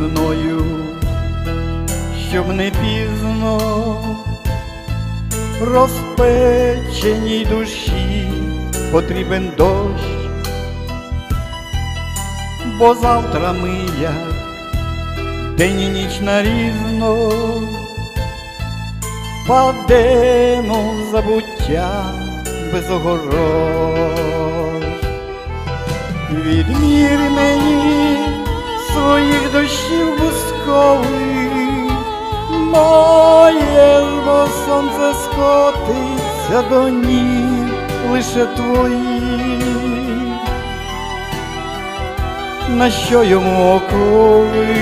мною, щоб не пізно розпеченій душі потрібен дощ, бо завтра ми як день і ніч нарізно падемо в забуття без огорож. Відмір мені своїх дощів бускових, моє бо сонце скотиться до ніг лише твоїх. На що йому окови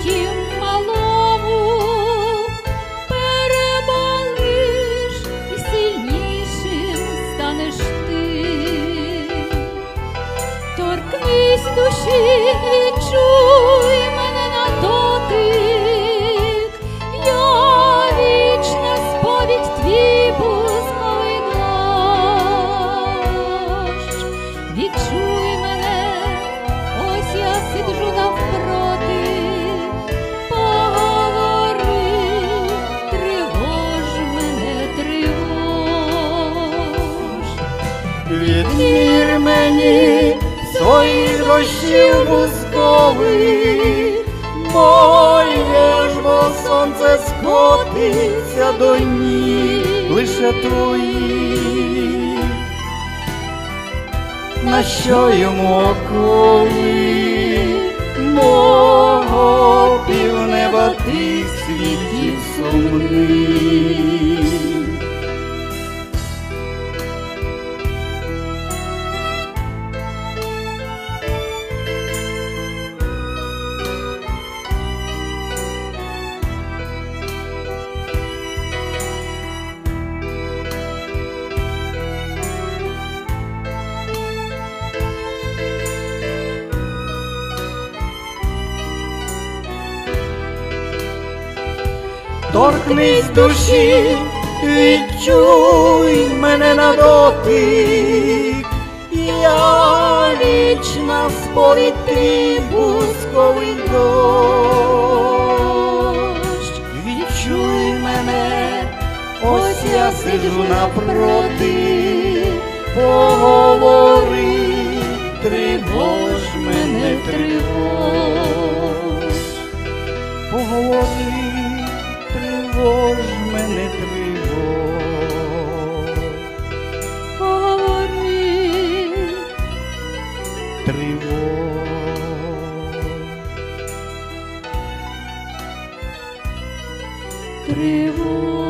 слові тім малому, переболиш і сильнішим станеш ти. Торкнись душі, мені своїх дощів бузкових, моє ж бо сонце скотиться до ніг лише твої. На що йому окови мого півнеба тих світів сумних? Торкнись душі, відчуй мене на дотик, я вічна сповідь твій бусковий дощ. Відчуй мене, ось я сиджу напроти, поговори, мене, тривог. Говори Тривог. тривог.